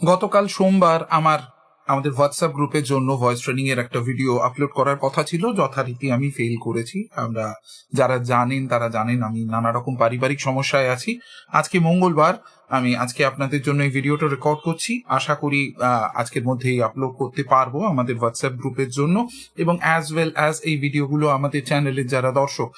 গতকাল সোমবার আমার, আমাদের হোয়াটসঅ্যাপ গ্রুপের জন্য ভয়েস ট্রেনিং এর একটা ভিডিও আপলোড করার কথা ছিল, যথারীতি আমি ফেল করেছি। আমরা যারা জানেন, তারা জানেন, আমি নানা রকম পারিবারিক সমস্যায় আছি। আজকে মঙ্গলবার, আমি আজকে আপনাদের জন্য এই ভিডিওটা রেকর্ড করছি। আশা করি আজকের মধ্যেই আপলোড করতে পারব আমাদের হোয়াটসঅ্যাপ গ্রুপের জন্য। এবং অ্যাজ ওয়েল অ্যাজ এই ভিডিওগুলো আমাদের চ্যানেলের যারা দর্শক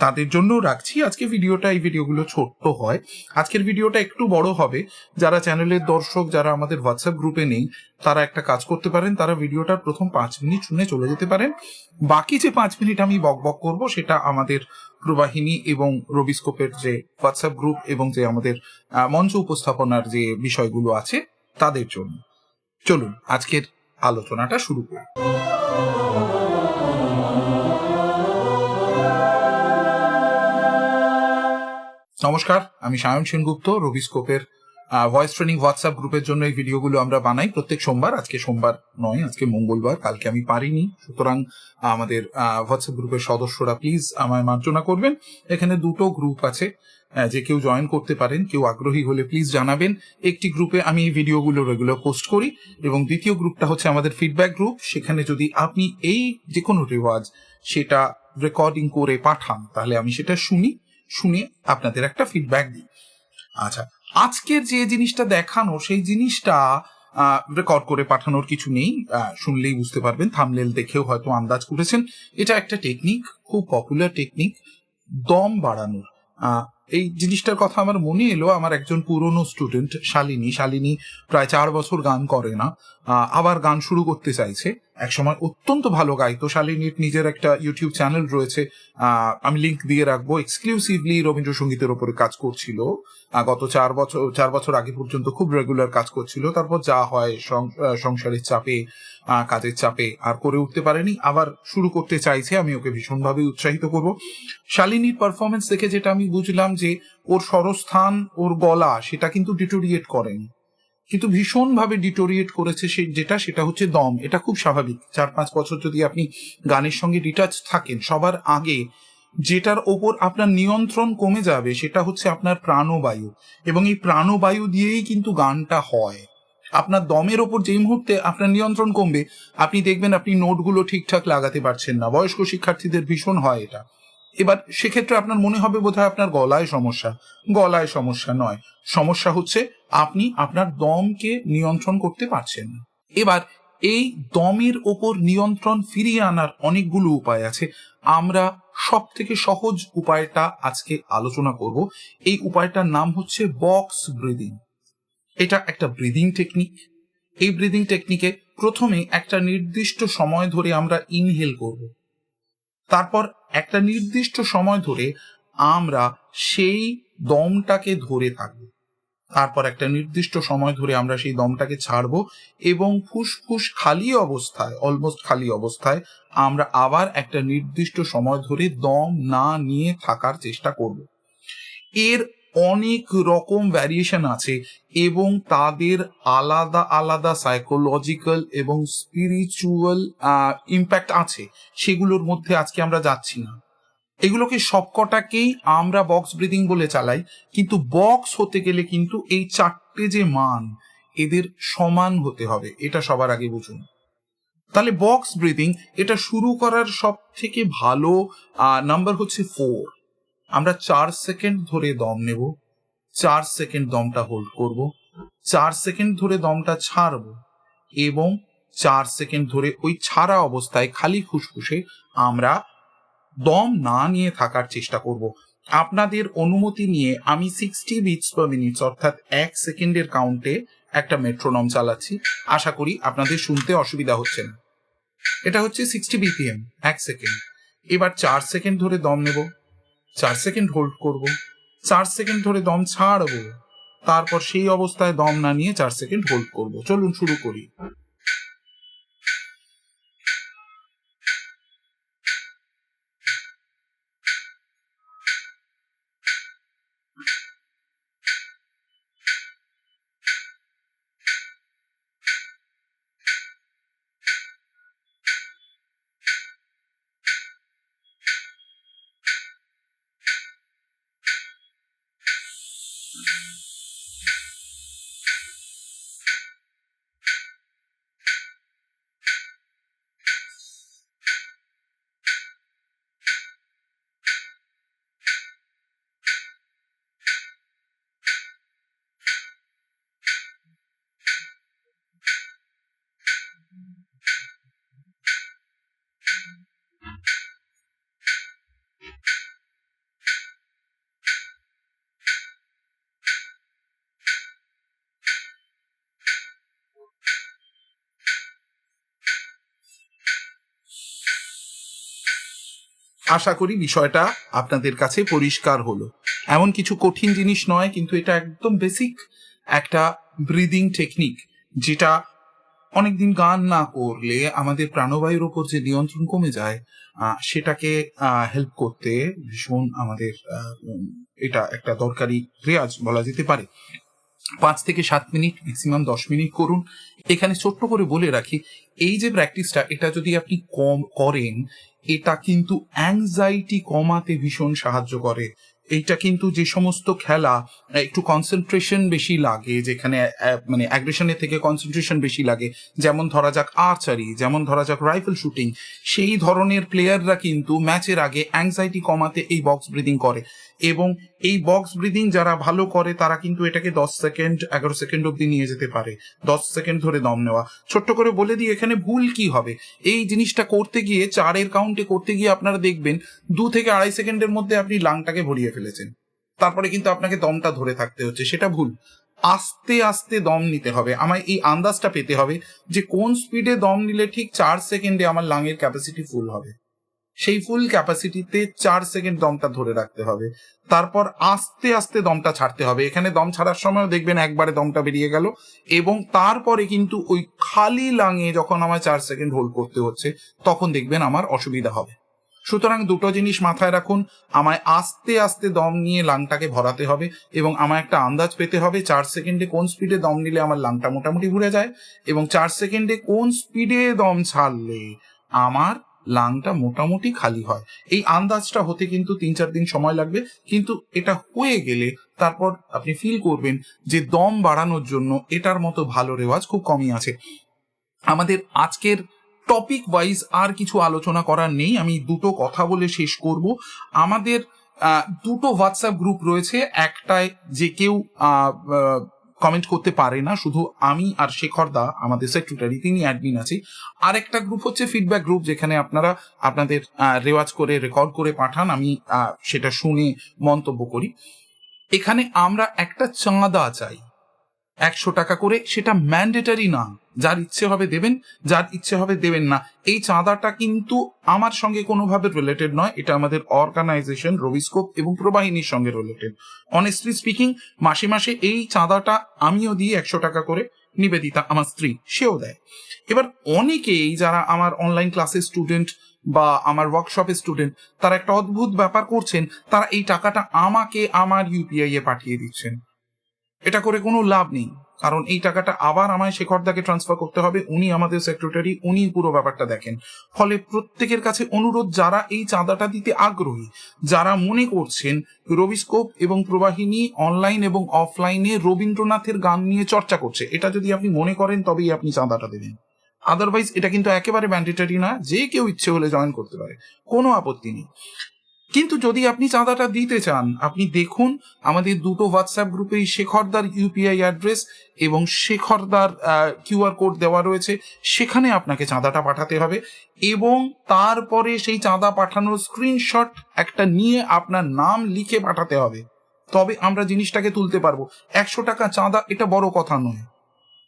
তাদের জন্য রাখছি। আজকে ভিডিওটা এই ভিডিওগুলো ছোট্ট হয়। আজকের ভিডিওটা একটু বড় হবে। যারা চ্যানেলের দর্শক, যারা আমাদের হোয়াটসঅ্যাপ গ্রুপে নেই, তারা একটা কাজ করতে পারেন। তারা ভিডিওটার প্রথম পাঁচ মিনিট শুনে চলে যেতে পারেন। বাকি যে পাঁচ মিনিট আমি বক বক করব, সেটা আমাদের প্রবাহিনী এবং রবিস্কোপের যে হোয়াটসঅ্যাপ গ্রুপ এবং যে আমাদের মঞ্চ উপস্থাপনার যে বিষয়গুলো আছে, তাদের জন্য। চলুন, আজকের আলোচনাটা শুরু করি। নমস্কার, আমি সায়ন সেনগুপ্ত রবিস্কোপের ভয়েস ট্রেনিং হোয়াটসঅ্যাপ গ্রুপের জন্য এই ভিডিওগুলো আমরা বানাই প্রত্যেক সোমবার, আজকে সোমবার নয়, আজকে মঙ্গলবার, কালকে আমি পারিনি। সুতরাং আমাদের হোয়াটসঅ্যাপ গ্রুপের সদস্যরা প্লিজ আমায় মার্জনা করবেন। এখানে দুটো গ্রুপ আছে যে কেউ জয়েন করতে পারেন, কেউ আগ্রহী হলে প্লিজ জানাবেন। একটি গ্রুপে আমি এই ভিডিওগুলো রেগুলার পোস্ট করি এবং দ্বিতীয় গ্রুপটা হচ্ছে আমাদের ফিডব্যাক গ্রুপ সেখানে যদি আপনি এই যে কোনো রেওয়াজ সেটা রেকর্ডিং করে পাঠান, তাহলে আমি সেটা শুনি। শুনে আপনাদের একটা ফিডব্যাক দিই। আচ্ছা আজকের যে জিনিসটা দেখানো, সেই জিনিসটা রেকর্ড করে পাঠানোর কিছু নেই। শুনলেই বুঝতে পারবেন। থামলেল দেখেও হয়তো আন্দাজ করেছেন। এটা একটা টেকনিক খুব পপুলার টেকনিক দম বাড়ানোর। এই জিনিসটার কথা আমার মনে এলো। আমার একজন পুরনো স্টুডেন্ট শালিনী। শালিনী প্রায় চার বছর গান করে না। আবার গান শুরু করতে চাইছে। একসময় অত্যন্ত ভালো গাইতো শালিনীর নিজের একটা ইউটিউব চ্যানেল রয়েছে। আমি লিংক দিয়ে রাখব। এক্সক্লুসিভলি রবীন্দ্রসঙ্গীতের উপরে কাজ করছিল। গত চার বছর চার বছর আগে পর্যন্ত খুব রেগুলার কাজ করছিল। তারপর যা হয় সংসারের চাপে কাজের চাপে আর করে উঠতে পারেনি। আবার শুরু করতে চাইছে, আমি ওকে ভীষণভাবে উৎসাহিত করব। শালিনীর পারফরমেন্স দেখে যেটা আমি বুঝলাম যে, ওর স্বরস্থান, ওর গলা, সেটা কিন্তু ডিটোরিয়েট করেনি। কিন্তু ভীষণভাবে ডিটোরিয়েট করেছে সে যেটা, সেটা হচ্ছে দম। এটা খুব স্বাভাবিক। চার পাঁচ বছর যদি আপনি গানের সঙ্গে ডিটাচ থাকেন, সবার আগে যেটার ওপর আপনার নিয়ন্ত্রণ কমে যাবে, সেটা হচ্ছে আপনার প্রাণবায়ু। এবং এই প্রাণবায়ু দিয়েই কিন্তু গানটা হয়। আপনার দমের ওপর যেই মুহূর্তে আপনার নিয়ন্ত্রণ কমবে, আপনি দেখবেন আপনি নোটগুলো ঠিকঠাক লাগাতে পারছেন না। বয়স্ক শিক্ষার্থীদের ভীষণ হয় এটা। এবার সেক্ষেত্রে আপনার মনে হবে বোধহয় আপনার গলায় সমস্যা। গলায় সমস্যা নয়। সমস্যা হচ্ছে আপনি আপনার দমকে নিয়ন্ত্রণ করতে পারছেন এবার এই দমের ওপর নিয়ন্ত্রণ ফিরিয়ে আনার অনেকগুলো উপায় আছে। আমরা সব থেকে সহজ উপায়টা আজকে আলোচনা করব। এই উপায়টার নাম হচ্ছে বক্স ব্রিদিং। এটা একটা ব্রিদিং টেকনিক। এই ব্রিদিং টেকনিকে প্রথমে একটা নির্দিষ্ট সময় ধরে আমরা ইনহেল করব। তারপর একটা নির্দিষ্ট সময় ধরে আমরা সেই দমটাকে ধরে থাকব। তারপর একটা নির্দিষ্ট সময় ধরে আমরা সেই দমটাকে ছাড়ব এবং ফুসফুস খালি অবস্থায় অলমোস্ট খালি অবস্থায় আমরা আবার একটা নির্দিষ্ট সময় ধরে দম না নিয়ে থাকার চেষ্টা করব। এর অনেক রকম ভ্যারিয়েশন আছে এবং তাদের আলাদা আলাদা সাইকোলজিক্যাল এবং স্পিরিচুয়াল ইম্প্যাক্ট আছে। সেগুলোর মধ্যে আজকে আমরা যাচ্ছি না। এগুলোকে সবকটাকেই আমরা বক্স ব্রিদিং বলে চালাই, কিন্তু বক্স হতে গেলে কিন্তু এই চারটে যে মান, এদের সমান হতে হবে, এটা সবার আগে বুঝুন। তাহলে বক্স ব্রিদিং এটা শুরু করার সব থেকে ভালো নাম্বার হচ্ছে ফোর আমরা চার সেকেন্ড ধরে দম নেব, চার সেকেন্ড দমটা হোল্ড করব, চার সেকেন্ড ধরে দমটা ছাড়বো এবং চার সেকেন্ড ধরে ওই ছাড়া অবস্থায় খালি ফুসফুসে আমরা দম না নিয়ে থাকার চেষ্টা করব। আপনাদের অনুমতি নিয়ে আমি সিক্সটি বিটস পার মিনিট অর্থাৎ এক সেকেন্ডের কাউন্টে একটা মেট্রোনম চালাচ্ছি। আশা করি আপনাদের শুনতে অসুবিধা হচ্ছে না। এটা হচ্ছে সিক্সটি বিপিএম এক সেকেন্ড। এবার চার সেকেন্ড ধরে দম নেব। চার সেকেন্ড হোল্ড করব। চার সেকেন্ড ধরে দম ছাড়বো। তারপর সেই অবস্থায় দম না নিয়ে চার সেকেন্ড হোল্ড করব। চলুন শুরু করি। আশা করি বিষয়টা আপনাদের কাছে পরিষ্কার হলো। এমন কিছু কঠিন জিনিস নয়, কিন্তু এটা একদম বেসিক একটা ব্রিদিং টেকনিক যেটা অনেকদিন গান না করলে আমাদের প্রাণবায়ুর ওপর যে নিয়ন্ত্রণ কমে যায় সেটাকে হেল্প করতে ভীষণ আমাদের এটা একটা দরকারি রেয়াজ বলা যেতে পারে। পাঁচ থেকে সাত মিনিট ম্যাক্সিমাম দশ মিনিট করুন। এখানে ছোট্ট করে বলে রাখি, এই যে প্র্যাকটিসটা এটা যদি আপনি কম করেন এটা কিন্তু অ্যাংজাইটি কমাতে ভীষণ সাহায্য করে। এইটা কিন্তু যে সমস্ত খেলা, একটু কনসেন্ট্রেশন বেশি লাগে, যেখানে মানে অ্যাগ্রেশনের থেকে কনসেন্ট্রেশন বেশি লাগে। যেমন ধরা যাক আর্চারি যেমন ধরা যাক রাইফেল শুটিং সেই ধরনের প্লেয়াররা কিন্তু ম্যাচের আগে অ্যাংজাইটি কমাতে এই বক্স ব্রিদিং করে। এবং এই বক্স ব্রিদিং যারা ভালো করে, তারা কিন্তু এটাকে দশ সেকেন্ড এগারো সেকেন্ড অব্দি নিয়ে যেতে পারে। দশ সেকেন্ড ধরে দম নেওয়া। ছোট্ট করে বলে দিই, এখানে ভুল কি হবে? এই জিনিসটা করতে গিয়ে, চারের কাউন্টে করতে গিয়ে আপনারা দেখবেন, দু থেকে আড়াই সেকেন্ডের মধ্যে আপনি লাংটাকে ভরিয়ে ফেলেছেন। তারপরে কিন্তু আপনাকে দমটা ধরে থাকতে হচ্ছে, সেটা ভুল। আস্তে আস্তে দম নিতে হবে। আমায় এই আন্দাজটা পেতে হবে যে কোন স্পিডে দম নিলে ঠিক চার সেকেন্ডে আমার লাংয়ের ক্যাপাসিটি ফুল হবে। সেই ফুল ক্যাপাসিটিতে চার সেকেন্ড দমটা ধরে রাখতে হবে। তারপর আস্তে আস্তে দমটা ছাড়তে হবে। এখানে দম ছাড়ার সময় দেখবেন একবারে দমটা বেরিয়ে গেল এবং তারপরে কিন্তু ওই খালি লাঙে যখন আমার চার সেকেন্ড হোল্ড করতে হচ্ছে, তখন দেখবেন আমার অসুবিধা হবে। সুতরাং দুটো জিনিস মাথায় রাখুন, আমায় আস্তে আস্তে দম নিয়ে লাংটাকে ভরাতে হবে এবং আমার একটা আন্দাজ পেতে হবে চার সেকেন্ডে কোন স্পিডে দম নিলে আমার লাংটা মোটামুটি ঘুরে যায় এবং চার সেকেন্ডে কোন স্পিডে দম ছাড়লে আমার লাংটা মোটামুটি খালি হয়। এই আন্দাজটা হতে কিন্তু তিন চার দিন সময় লাগবে। কিন্তু এটা হয়ে গেলে তারপর আপনি ফিল করবেন যে দম বাড়ানোর জন্য এটার মতো ভালো রেওয়াজ খুব কমই আছে। আমাদের আজকের টপিক ওয়াইজ আর কিছু আলোচনা করার নেই। আমি দুটো কথা বলে শেষ করব। আমাদের দুটো হোয়াটসঅ্যাপ গ্রুপ রয়েছে। একটায় যে কেউ কমেন্ট করতে পারে না, শুধু আমি আর শেখর দা, আমাদের সেক্রেটারি তিনি অ্যাডমিন আছে। আরেকটা গ্রুপ হচ্ছে ফিডব্যাক গ্রুপ যেখানে আপনারা আপনাদের রেওয়াজ করে রেকর্ড করে পাঠান, আমি সেটা শুনে মন্তব্য করি। এখানে আমরা একটা চাঁদা চাই। একশো টাকা করে সেটা ম্যান্ডেটারি না। যার ইচ্ছে হবে দেবেন, যার ইচ্ছে হবে দেবেন না। এই চাঁদাটা কিন্তু আমার সঙ্গে কোনোভাবে রিলেটেড নয়। এটা আমাদের অর্গানাইজেশন রবিস্কোপ এবং প্রবাহিনীর সঙ্গে রিলেটেড অনেস্টলি স্পিকিং মাসে মাসে এই চাঁদাটা আমিও দিই একশো টাকা করে নিবেদিতা, আমার স্ত্রী, সেও দেয়। এবার অনেকেই যারা আমার অনলাইন ক্লাসের স্টুডেন্ট বা আমার ওয়ার্কশপের স্টুডেন্ট তারা একটা অদ্ভুত ব্যাপার করছেন, তারা এই টাকাটা আমাকে আমার ইউপিআই এ পাঠিয়ে দিচ্ছেন। এটা করে কোনো লাভ নেই। কারণ এই টাকাটা আবার আমায় শেখরদাকে ট্রান্সফার করতে হবে, উনি আমাদের সেক্রেটারি উনি পুরো ব্যাপারটা দেখেন। ফলে প্রত্যেকের কাছে অনুরোধ, যারা এই চাঁদাটা দিতে আগ্রহী, যারা মনে করছেন রবিস্কোপ এবং প্রবাহিনী অনলাইন এবং অফলাইনে রবীন্দ্রনাথের গান নিয়ে চর্চা করছে, এটা যদি আপনি মনে করেন তবেই আপনি চাঁদাটা দেবেন। আদারওয়াইজ এটা কিন্তু একেবারে ম্যান্ডেটারি না, যে কেউ ইচ্ছে হলে জয়েন করতে পারে, কোনো আপত্তি নেই। কিন্তু যদি আপনি চাঁদাটা দিতে চান, আপনি দেখুন আমাদের দুটো হোয়াটসঅ্যাপ গ্রুপে শেখরদার ইউপিআই অ্যাড্রেস এবং শেখরদার কিউআর কোড দেওয়া রয়েছে। সেখানে আপনাকে চাঁদাটা পাঠাতে হবে এবং তারপরে সেই চাঁদা পাঠানোর স্ক্রিনশট একটা নিয়ে আপনার নাম লিখে পাঠাতে হবে। তবে আমরা জিনিসটাকে তুলতে পারব। একশো টাকা চাঁদা, এটা বড় কথা নয়।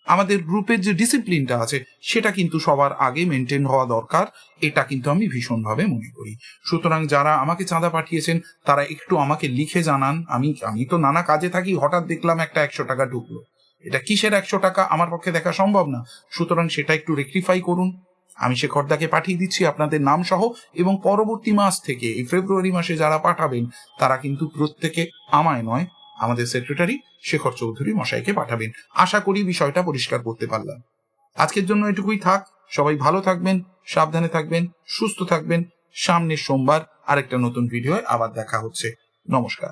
আমাদের গ্রুপের যে ডিসিপ্লিনটা আছে, সেটা কিন্তু সবার আগে মেনটেন হওয়া দরকার। এটা কিন্তু আমি ভীষণভাবে মনে করি। সুতরাং যারা আমাকে চাঁদা পাঠিয়েছেন, তারা একটু আমাকে লিখে জানান। আমি আমি তো নানা কাজে থাকি, হঠাৎ দেখলাম একটা একশো টাকা ঢুকলো। এটা কিসের একশো টাকা? আমার পক্ষে দেখা সম্ভব না। সুতরাং সেটা একটু রেকটিফাই করুন। আমি শেখরদাকে পাঠিয়ে দিচ্ছি আপনাদের নাম সহ, এবং পরবর্তী মাস থেকে, এই ফেব্রুয়ারি মাসে যারা পাঠাবেন, তারা কিন্তু প্রত্যেকে আমায় নয় আমাদের সেক্রেটারি শেখর চৌধুরী মশাইকে পাঠাবেন। আশা করি বিষয়টা পরিষ্কার করতে পারলাম। আজকের জন্য এটুকুই থাক। সবাই ভালো থাকবেন, সাবধানে থাকবেন, সুস্থ থাকবেন। সামনের সোমবার আরেকটা নতুন ভিডিও আবার দেখা হচ্ছে। নমস্কার।